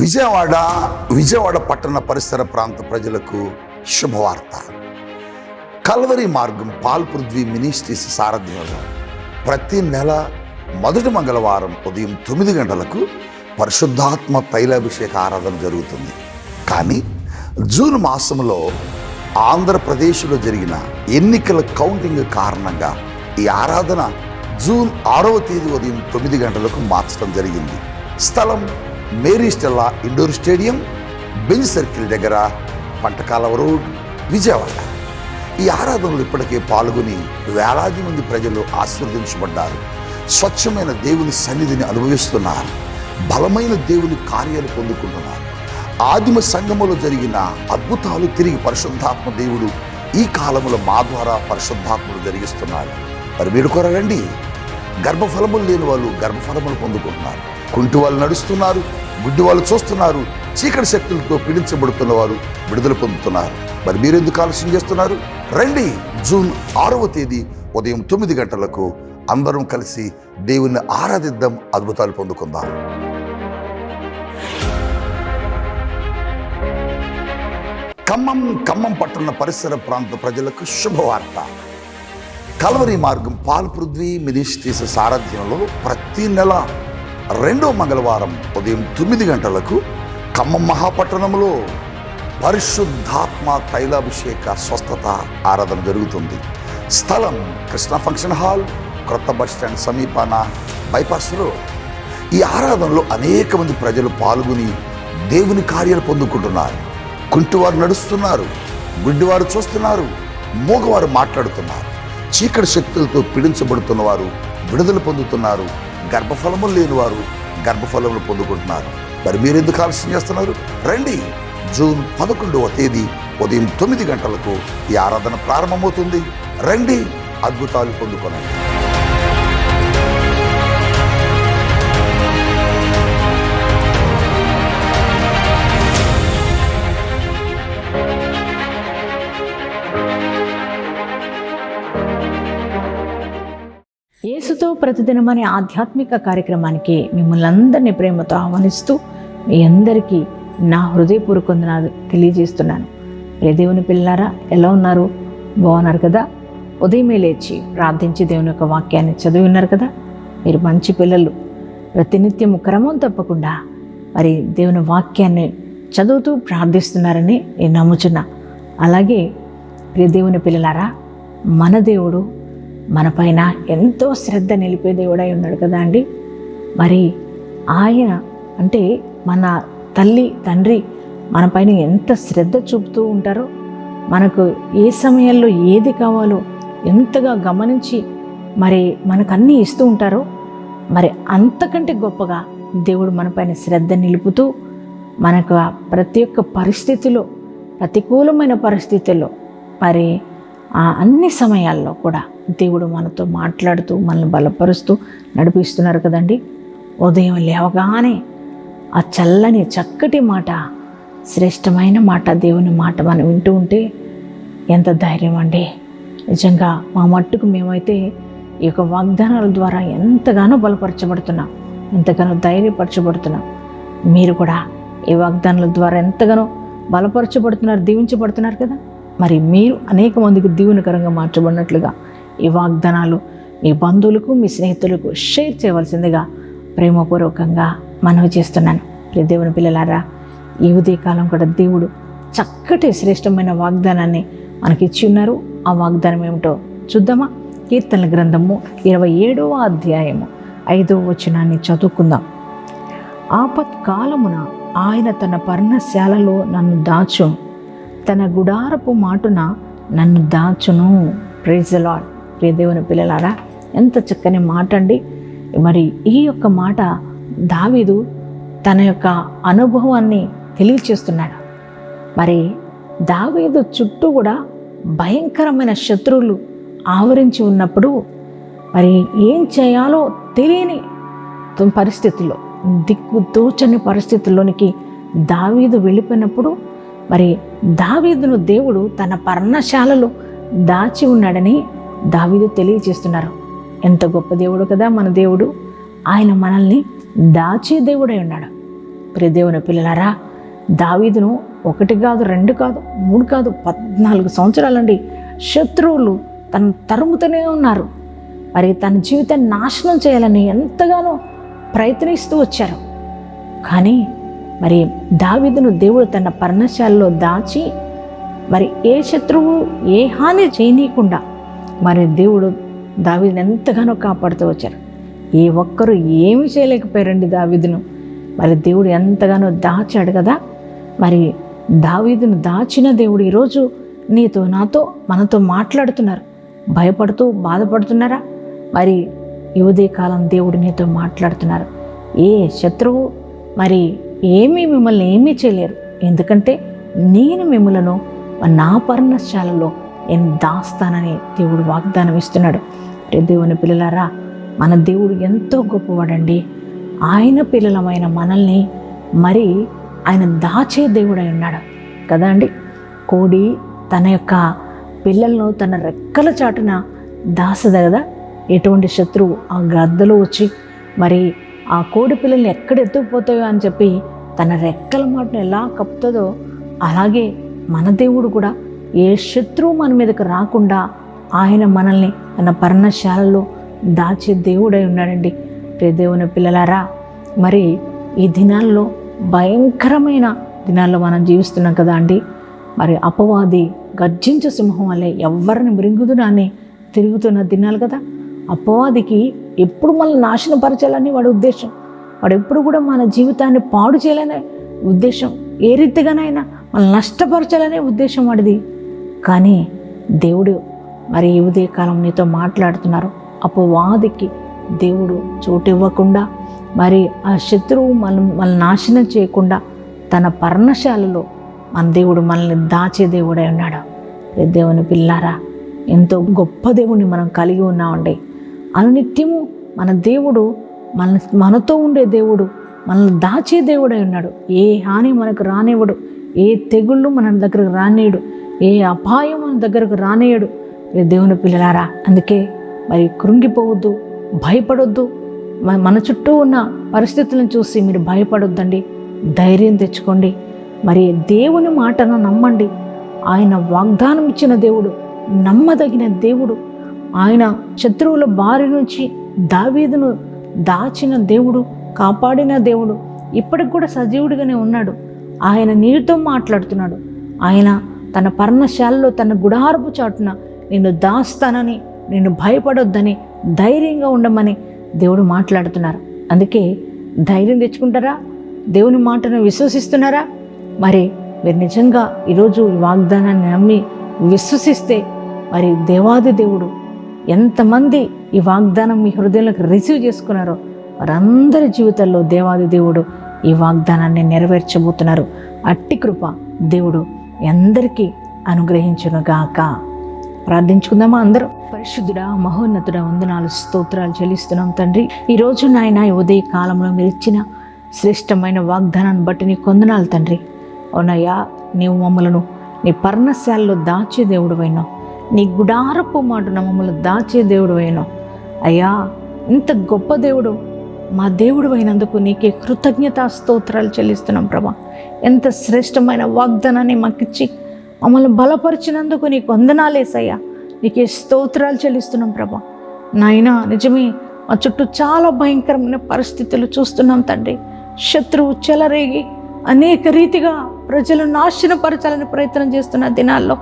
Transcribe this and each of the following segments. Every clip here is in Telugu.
విజయవాడ విజయవాడ పట్టణ పరిసర ప్రాంత ప్రజలకు శుభవార్త. కల్వరి మార్గం పాల్పృథ్వీ మినిస్ట్రీస్ సారథ్యంలో ప్రతి నెల మొదటి మంగళవారం ఉదయం తొమ్మిది గంటలకు పరిశుద్ధాత్మ తైలాభిషేక ఆరాధన జరుగుతుంది. కానీ జూన్ మాసంలో ఆంధ్రప్రదేశ్లో జరిగిన ఎన్నికల కౌంటింగ్ కారణంగా ఈ ఆరాధన జూన్ ఆరవ తేదీ ఉదయం తొమ్మిది గంటలకు మార్చడం జరిగింది. స్థలం Mary Stella indoor stadium Benz circle దగ్గర పంటకాలవ రోడ్ విజయవాడ. ఈ ఆరాధనలు ఇప్పటికే పాల్గొని వేలాది మంది ప్రజలు ఆశీర్వదించబడ్డారు. స్వచ్ఛమైన దేవుని సన్నిధిని అనుభవిస్తున్నారు. బలమైన దేవుని కార్యాలు పొందుకుంటున్నారు. ఆదిమ సంఘములో జరిగిన అద్భుతాలు తిరిగి పరిశుద్ధాత్మ దేవుడు ఈ కాలంలో మా ద్వారా పరిశుద్ధాత్మలు జరిగిస్తున్నాడు. మరి మీరు కొరండి గర్భఫలములు లేని వాళ్ళు గర్భఫలములు పొందుకుంటున్నారు. కుంటి వాళ్ళు నడుస్తున్నారు గుడ్డి వాళ్ళు చూస్తున్నారు చీకటి శక్తులతో పీడించబడుతున్న వారు విడుదల పొందుతున్నారు. మరి మీరెందుకు ఆలస్యం చేస్తున్నారు? రండి జూన్ ఆరవ తేదీ ఉదయం తొమ్మిది గంటలకు అందరం కలిసి దేవుణ్ణి ఆరాధిద్దాం అద్భుతాలు పొందుకుందాం. ఖమ్మం ఖమ్మం పట్టణ పరిసర ప్రాంత ప్రజలకు శుభవార్త. కలవరి మార్గం పాల్ పృథ్వీ మినిస్ట్రీస్ సారథ్యంలో ప్రతి నెల రెండో మంగళవారం ఉదయం తొమ్మిది గంటలకు ఖమ్మం మహాపట్టణంలో పరిశుద్ధాత్మ తైలాభిషేక స్వస్థత ఆరాధన జరుగుతుంది. స్థలం కృష్ణ ఫంక్షన్ హాల్ క్రొత్త బస్ స్టాండ్ సమీపాన బైపాస్ రోడ్. ఈ ఆరాధనలో అనేక మంది ప్రజలు పాల్గొని దేవుని కార్యాలు పొందుకుంటున్నారు. కుంటివారు నడుస్తున్నారు గుడ్డివారు చూస్తున్నారు మూగవారు మాట్లాడుతున్నారు. చీకటి శక్తులతో పీడించబడుతున్న వారు విడుదల పొందుతున్నారు. గర్భఫలము లేని వారు గర్భఫలములు పొందుకుంటున్నారు. మరి మీరు ఎందుకు ఆలస్యం చేస్తున్నారు? రండి. జూన్ పదకొండవ తేదీ ఉదయం తొమ్మిది గంటలకు ఈ ఆరాధన ప్రారంభమవుతుంది. రండి అద్భుతాలు పొందుకోనండి. ప్రతిదినం అనే ఆధ్యాత్మిక కార్యక్రమానికి మిమ్మల్ని అందరినీ ప్రేమతో ఆహ్వానిస్తూ మీ అందరికీ నా హృదయపూర్వక వందనాలు తెలియజేస్తున్నాను. ప్రియ దేవుని పిల్లారా ఎలా ఉన్నారు? బాగున్నారు కదా? ఉదయమే లేచి ప్రార్థించి దేవుని యొక్క వాక్యాన్ని చదివి ఉన్నారు కదా? మీరు మంచి పిల్లలు. ప్రతినిత్యం క్రమం తప్పకుండా మరి దేవుని వాక్యాన్ని చదువుతూ ప్రార్థిస్తున్నారని నేను నమ్ముచున్నా. అలాగే ప్రియ దేవుని పిల్లలారా మన దేవుడు మన పైన ఎంతో శ్రద్ధ నిలిపే దేవుడై ఉన్నాడు కదా అండి? మరి ఆయన అంటే మన తల్లి తండ్రి మన పైన ఎంత శ్రద్ధ చూపుతూ ఉంటారో మనకు ఏ సమయంలో ఏది కావాలో ఎంతగా గమనించి మరి మనకన్నీ ఇస్తూ ఉంటారో మరి అంతకంటే గొప్పగా దేవుడు మన పైన శ్రద్ధ నిలుపుతూ మనకు ప్రతి ఒక్క పరిస్థితిలో ప్రతికూలమైన పరిస్థితుల్లో మరి ఆ అన్ని సమయాల్లో కూడా దేవుడు మనతో మాట్లాడుతూ మనల్ని బలపరుస్తూ నడిపిస్తున్నారు కదండి. ఉదయం లేవగానే ఆ చల్లని చక్కటి మాట శ్రేష్టమైన మాట దేవుని మాట మనం వింటూ ఉంటే ఎంత ధైర్యం అండి. నిజంగా మా మట్టుకు మేమైతే ఈ యొక్క వాగ్దానాల ద్వారా ఎంతగానో బలపరచబడుతున్నాం ఎంతగానో ధైర్యపరచబడుతున్నాం. మీరు కూడా ఈ వాగ్దానాల ద్వారా ఎంతగానో బలపరచబడుతున్నారు దీవించబడుతున్నారు కదా. మరి మీరు అనేక మందికి దీవెనకరంగా మార్చబడినట్లుగా ఈ వాగ్దానాలు మీ బంధువులకు మీ స్నేహితులకు షేర్ చేయవలసిందిగా ప్రేమపూర్వకంగా మనవి చేస్తున్నాను. ప్రియ దేవుని పిల్లలారా ఈ ఉదయకాలం కూడా దేవుడు చక్కటి శ్రేష్టమైన వాగ్దానాన్ని మనకి ఇచ్చి ఉన్నారు. ఆ వాగ్దానం ఏమిటో చూద్దామా? కీర్తనల గ్రంథము ఇరవై ఏడవ అధ్యాయము ఐదవ వచనాన్ని చదువుకుందాం. ఆపత్కాలమున ఆయన తన పర్ణశాలలో నన్ను దాచు. తన గుడారపు మాటున నన్ను దాచును. ప్రైజ్ లాడ్ ప్రియ దేవుని పిల్లలారా ఎంత చక్కని మాట అండి మరి ఈ యొక్క మాట దావీదు తన యొక్క అనుభవాన్ని తెలియచేస్తున్నాడు. మరి దావీదు చుట్టూ కూడా భయంకరమైన శత్రువులు ఆవరించి ఉన్నప్పుడు మరి ఏం చేయాలో తెలియని పరిస్థితుల్లో దిక్కు తోచని పరిస్థితుల్లోనికి దావీదు వెళ్ళిపోయినప్పుడు మరి దావీదును దేవుడు తన పర్ణశాలలో దాచి ఉన్నాడని దావీదు తెలియజేస్తున్నారు. ఎంత గొప్ప దేవుడు కదా మన దేవుడు. ఆయన మనల్ని దాచే దేవుడై ఉన్నాడు. ప్రియ దేవుని పిల్లలారా దావీదును ఒకటి కాదు రెండు కాదు మూడు కాదు పద్నాలుగు సంవత్సరాలండి శత్రువులు తను తరుముతూనే ఉన్నారు. మరి తన జీవితాన్ని నాశనం చేయాలని ఎంతగానో ప్రయత్నిస్తూ వచ్చారు. కానీ మరి దావీదును దేవుడు తన పర్ణశాలలో దాచి మరి ఏ శత్రువు ఏ హాని చేయనీయకుండా మరి దేవుడు దావిదిని ఎంతగానో కాపాడుతూ వచ్చారు. ఏ ఒక్కరు ఏమి చేయలేకపోయారండి దావిదును. మరి దేవుడు ఎంతగానో దాచాడు కదా. మరి దావీదును దాచిన దేవుడు ఈరోజు నీతో నాతో మనతో మాట్లాడుతున్నారు. భయపడుతూ బాధపడుతున్నారా? మరి ఈ కాలం దేవుడు నీతో మాట్లాడుతున్నారు. ఏ శత్రువు మరి ఏమీ మిమ్మల్ని ఏమీ చేయలేరు. ఎందుకంటే నేను మిమ్మలను నా పర్ణశాలలో నేను దాస్తానని దేవుడు వాగ్దానం ఇస్తున్నాడు దేవుని పిల్లలారా మన దేవుడు ఎంతో గొప్పవాడండి. ఆయన పిల్లలమైన మనల్ని మరి ఆయన దాచే దేవుడై ఉన్నాడు. కదా అండి? కోడి తన యొక్క పిల్లలను తన రెక్కల చాటున దాసదు కదా? ఎటువంటి శత్రువు ఆ గద్దలు వచ్చి మరి ఆ కోడి పిల్లల్ని ఎక్కడ ఎత్తుకుపోతాయో అని చెప్పి తన రెక్కల మాటను ఎలా కప్పుతుందో అలాగే మన దేవుడు కూడా ఏ శత్రువు మన మీదకు రాకుండా ఆయన మనల్ని తన పర్ణశాలలో దాచే దేవుడై ఉన్నాడండి. ప్రే దేవుని పిల్లలారా మరి ఈ దినాల్లో భయంకరమైన దినాల్లో మనం జీవిస్తున్నాం కదా అండి. మరి అపవాది గర్జించే సింహం వల్లే ఎవరిని మృంగుదునని తిరుగుతున్న దినాలు కదా. అపవాదికి ఎప్పుడు మనల్ని నాశనపరచాలని వాడి ఉద్దేశం. వాడు ఎప్పుడు కూడా మన జీవితాన్ని పాడు చేయాలనే ఉద్దేశం. ఏ రీతిగానైనా మనల్ని నష్టపరచాలనే ఉద్దేశం వాడిది. కానీ దేవుడు మరి ఈ ఉదయకాలం నీతో మాట్లాడుతున్నారు. అపవాదికి దేవుడు చోటు ఇవ్వకుండా మరి ఆ శత్రువు మన మనల్ని నాశనం చేయకుండా తన పర్ణశాలలో మన దేవుడు మనల్ని దాచే దేవుడై ఉన్నాడు. దేవుని పిల్లారా ఎంతో గొప్ప దేవుడిని మనం కలిగి ఉన్నామండి. అనునిత్యము మన దేవుడు మన మనతో ఉండే దేవుడు మనల్ని దాచే దేవుడై ఉన్నాడు. ఏ హాని మనకు రానివ్వడు. ఏ తెగుళ్ళు మన దగ్గరకు రానేయడు ఏ అపాయం మన దగ్గరకు రానేయడు దేవుని పిల్లలారా అందుకే మరి కృంగిపోవద్దు భయపడొద్దు. మన చుట్టూ ఉన్న పరిస్థితులను చూసి మీరు భయపడొద్దండి. ధైర్యం తెచ్చుకోండి. మరి దేవుని మాటను నమ్మండి. ఆయన వాగ్దానం ఇచ్చిన దేవుడు నమ్మదగిన దేవుడు. ఆయన శత్రువుల బారి నుంచి దావీదును దాచిన దేవుడు కాపాడిన దేవుడు ఇప్పటికి కూడా సజీవుడిగానే ఉన్నాడు. ఆయన నీతో మాట్లాడుతున్నాడు. ఆయన తన పర్ణశాలలో తన గుడారపు చాటున నిన్ను దాస్తానని నిన్ను భయపడొద్దని ధైర్యంగా ఉండమని దేవుడు మాట్లాడుతున్నారు. అందుకే ధైర్యం తెచ్చుకుంటారా? దేవుని మాటను విశ్వసిస్తున్నారా? మరి మీరు నిజంగా ఈరోజు ఈ వాగ్దానాన్ని నమ్మి విశ్వసిస్తే మరి దేవాది దేవుడు ఎంతమంది ఈ వాగ్దానం మీ హృదయంలోకి రిసీవ్ చేసుకున్నారో వారందరి జీవితాల్లో దేవాది దేవుడు ఈ వాగ్దానాన్ని నెరవేర్చబోతున్నారు. అట్టి కృప దేవుడు అందరికీ అనుగ్రహించునుగాక ప్రార్థించుకుందామా అందరూ? పరిశుద్ధుడా మహోన్నతుడా వందనాలు స్తోత్రాలు చెల్లిస్తున్నాం తండ్రి. ఈరోజు నాయన ఈ ఉదయ కాలంలో మీరు ఇచ్చిన శ్రేష్టమైన వాగ్దానాన్ని బట్టి నీ కొందనాలు తండ్రి. అవునయ్యా నీవు మమ్మలను నీ పర్ణశాలలో దాచే దేవుడు అయినావు. నీ గుడారపు మాటున మమ్మల్ని దాచే దేవుడు అయినావు అయ్యా ఇంత గొప్ప దేవుడు మా దేవుడు అయినందుకు నీకే కృతజ్ఞతా స్తోత్రాలు చెల్లిస్తున్నాం ప్రభా. ఎంత శ్రేష్టమైన వాగ్దానాన్ని మాకిచ్చి మమ్మల్ని బలపరిచినందుకు నీకు వందనాలేసయ్యా నీకే స్తోత్రాలు చెల్లిస్తున్నాం ప్రభా. నాయనా నిజమే మా చుట్టూ చాలా భయంకరమైన పరిస్థితులు చూస్తున్నాం తండ్రి. శత్రువు చెలరేగి అనేక రీతిగా ప్రజలు నాశనపరచాలని ప్రయత్నం చేస్తున్న దినాల్లో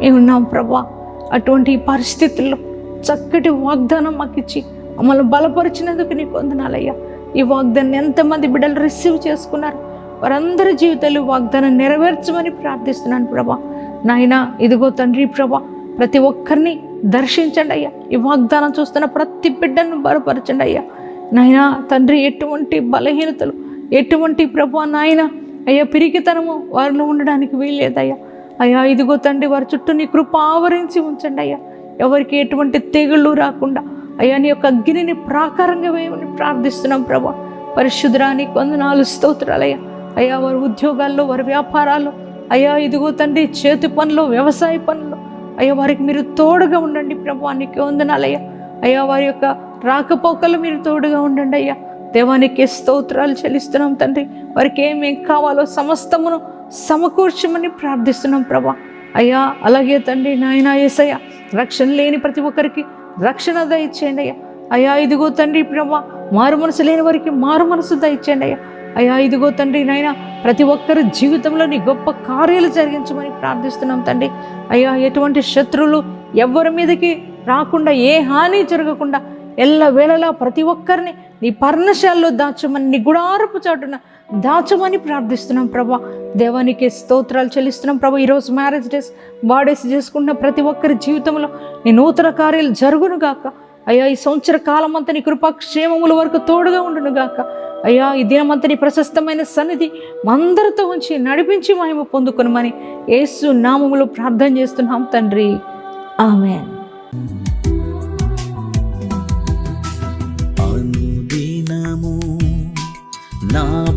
మేమున్నాం ప్రభా. అటువంటి పరిస్థితుల్లో చక్కటి వాగ్దానం మాకు ఇచ్చి మమ్మల్ని బలపరిచినందుకు నీకు వందనాలయ్యా. ఈ వాగ్దాన్ని ఎంతమంది బిడ్డలు రిసీవ్ చేసుకున్నారు? వారందరి జీవితాలు వాగ్దానం నెరవేర్చమని ప్రార్థిస్తున్నాను ప్రభా. నాయనా ఇదిగో తండ్రి ప్రభా ప్రతి ఒక్కరిని దర్శించండి అయ్యా. ఈ వాగ్దానం చూస్తున్న ప్రతి బిడ్డను బలపరచండి అయ్యా. నాయనా తండ్రి ఎటువంటి బలహీనతలు ఎటువంటి ప్రభా నాయన అయ్యా పిరికితనము వారిలో ఉండడానికి వీల్లేదయ్యా. అయ్యా ఇదిగో తండ్రి వారి చుట్టూ నీ కృప ఆవరించి ఉంచండి అయ్యా. ఎవరికి ఎటువంటి తెగుళ్ళు రాకుండా అయ్యా నీ యొక్క అగ్నిని ప్రాకారంగా వేయమని ప్రార్థిస్తున్నాం ప్రభా. పరిశుద్ధరాని కొందనాలు స్తోత్రాలయ్యా అయ్యా. వారి ఉద్యోగాల్లో వారి వ్యాపారాల్లో అయ్యా ఇదిగో తండ్రి చేతి పనులు వ్యవసాయ పనులు అయ్యా వారికి మీరు తోడుగా ఉండండి ప్రభు. నీకు వందనాలయ్యా అయ్యా వారి యొక్క రాకపోకలు మీరు తోడుగా ఉండండి అయ్యా. దేవానికి స్తోత్రాలు చెల్లిస్తున్నాం తండ్రి. వారికి ఏమేం కావాలో సమస్తమును సమకూర్చమని ప్రార్థిస్తున్నాం ప్రభా. అయ్యా అలాగే తండ్రి నాయన ఏసయ్య రక్షణ లేని ప్రతి ఒక్కరికి రక్షణ దయచేయండి అయ్యా. అయ్యా ఇదిగో తండ్రి ప్రభా మారు మనసు లేని వారికి మారు మనసు దయచేయండి అయ్యా. అయ్యా ఇదిగో తండ్రి నాయన ప్రతి ఒక్కరి జీవితంలో నీ గొప్ప కార్యాలు జరిగించమని ప్రార్థిస్తున్నాం తండ్రి. అయ్యా ఎటువంటి శత్రువులు ఎవరి మీదకి రాకుండా ఏ హాని జరగకుండా ఎల్ల వేళలా ప్రతి ఒక్కరిని నీ పర్ణశాలలో దాచమని నీ గుడారపు చాటున దాచమని ప్రార్థిస్తున్నాం ప్రభా. దేవానికి స్తోత్రాలు చెల్లిస్తున్నాం ప్రభా. ఈరోజు మ్యారేజ్ డేస్ బాడేస్ చేసుకున్న ప్రతి ఒక్కరి జీవితంలో నీ నూతన కార్యాలు జరుగును గాక. అయ్యా ఈ సంవత్సర కాలం అంతా నీ కృపాక్షేమముల వరకు తోడుగా ఉండును గాక. అయ్యా ఈ దినమంతా నీ ప్రశస్తమైన సన్నిధి మందరితో ఉంచి నడిపించి మహిమ పొందుకునమని యేసు నామములు ప్రార్థన చేస్తున్నాం తండ్రి. ఆమె